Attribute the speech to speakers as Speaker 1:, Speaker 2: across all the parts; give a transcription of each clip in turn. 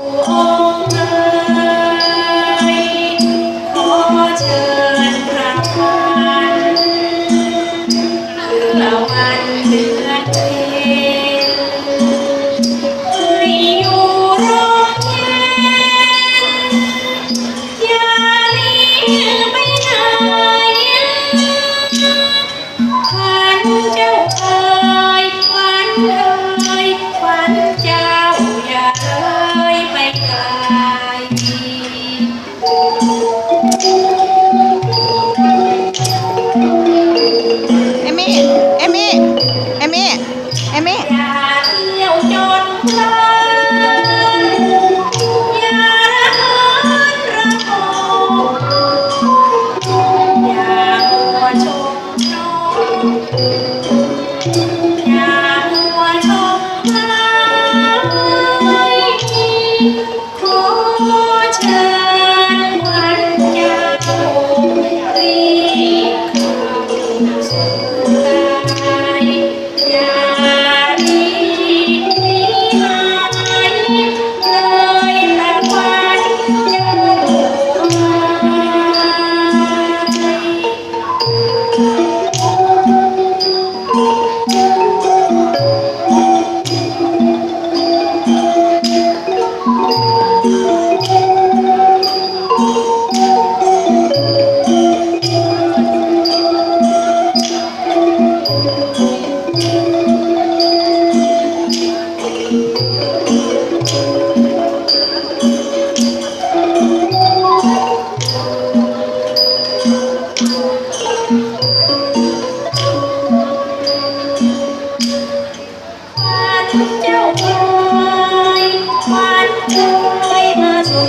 Speaker 1: Thank you. เที่ยวจนเจอ เจ้าเอ๋ยมันเคยมาสู่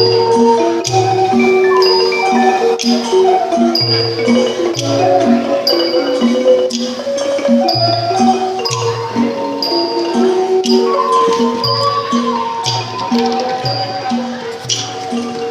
Speaker 1: Música